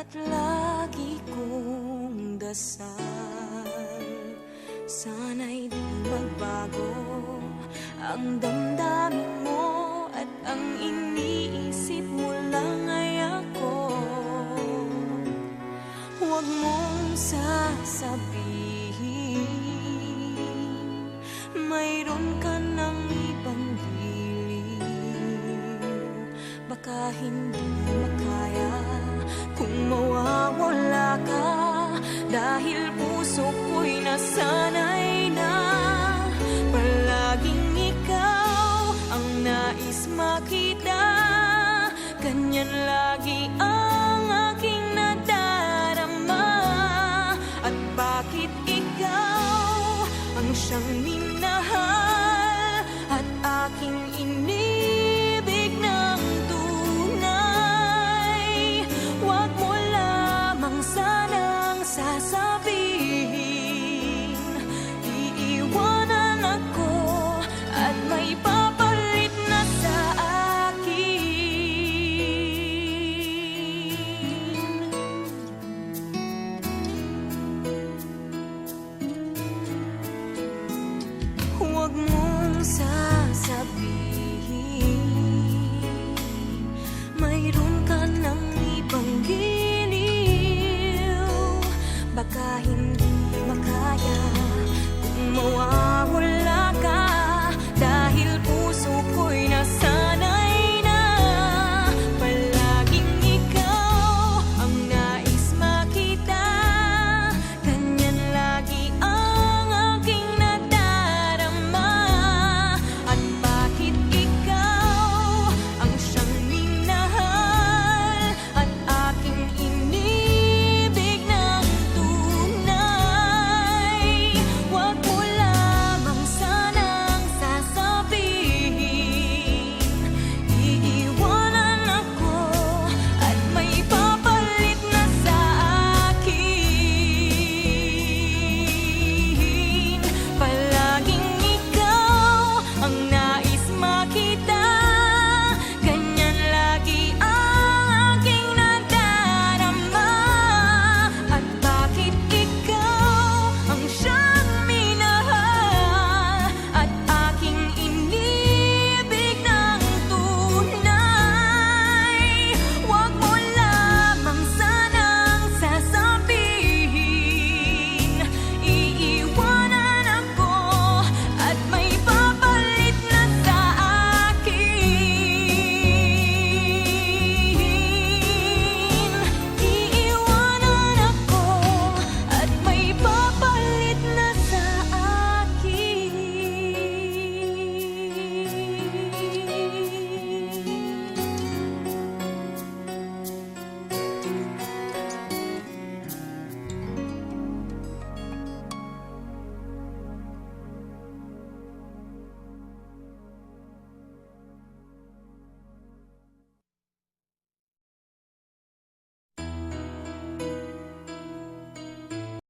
At lagi kong dasal. Sana'y di magbago Ang damdamin mo At ang iniisip mo lang ay ako. Huwag mong sasabihin Mayroon ka ng ibang giliw Baka hindi makaya kung mawawala ka Dahil puso ko'y nasanay na Palaging ikaw ang nais makita. Ganyan lagi ang aking nadarama. At bakit ikaw ang siyang minahal nasabi